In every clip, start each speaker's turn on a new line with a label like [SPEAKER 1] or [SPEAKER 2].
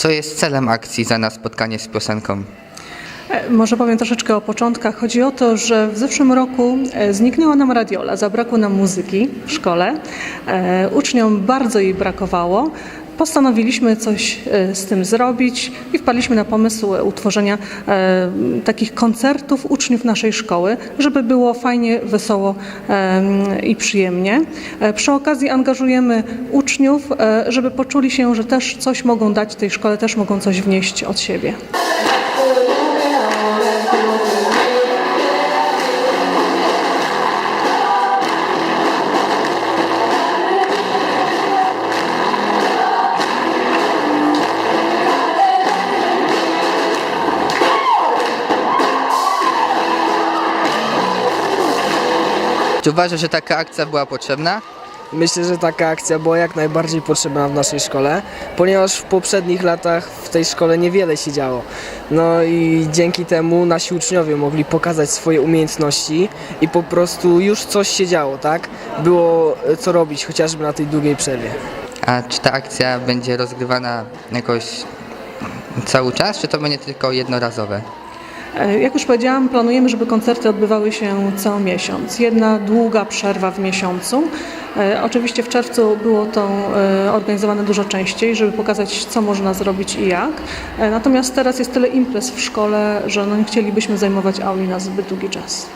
[SPEAKER 1] Co jest celem akcji za nas spotkanie z piosenką?
[SPEAKER 2] E, Może powiem troszeczkę o początkach. Chodzi o to, że w zeszłym roku e, zniknęła nam radiola, zabrakło nam muzyki w szkole. E, Uczniom bardzo jej brakowało. Postanowiliśmy coś e, z tym zrobić i wpadliśmy na pomysł e, utworzenia e, takich koncertów uczniów naszej szkoły, żeby było fajnie, wesoło i przyjemnie. Przy okazji angażujemy uczniów, żeby poczuli się, że też coś mogą dać tej szkole, też mogą coś wnieść od siebie.
[SPEAKER 1] Czy uważasz, że taka akcja była potrzebna?
[SPEAKER 3] Myślę, że taka akcja była jak najbardziej potrzebna w naszej szkole, ponieważ w poprzednich latach w tej szkole niewiele się działo. No i dzięki temu nasi uczniowie mogli pokazać swoje umiejętności i po prostu już coś się działo, tak? Było e, co robić, chociażby na tej długiej przerwie.
[SPEAKER 1] A czy ta akcja będzie rozgrywana jakoś cały czas, czy to będzie tylko jednorazowe?
[SPEAKER 2] E, Jak już powiedziałam, planujemy, żeby koncerty odbywały się co miesiąc. Jedna długa przerwa w miesiącu. E, Oczywiście w czerwcu było to e, organizowane dużo częściej, żeby pokazać, co można zrobić i jak. Natomiast teraz jest tyle imprez w szkole, że no nie chcielibyśmy zajmować auli na zbyt długi czas.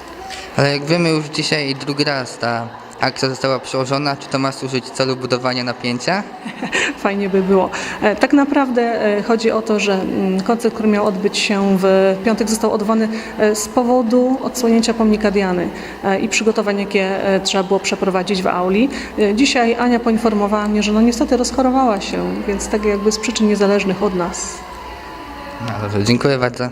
[SPEAKER 1] Ale jak wiemy już dzisiaj drugi raz ta akcja została przełożona, czy to ma służyć celu budowania napięcia?
[SPEAKER 2] Fajnie by było. E, Tak naprawdę e, chodzi o to, że mm, koncert, który miał odbyć się w piątek, został odwołany e, z powodu odsłonięcia pomnika Diany i przygotowań, jakie trzeba było przeprowadzić w auli. Dzisiaj Ania poinformowała mnie, że no niestety rozchorowała się, więc tak jakby z przyczyn niezależnych od nas.
[SPEAKER 1] No dobrze, dziękuję bardzo.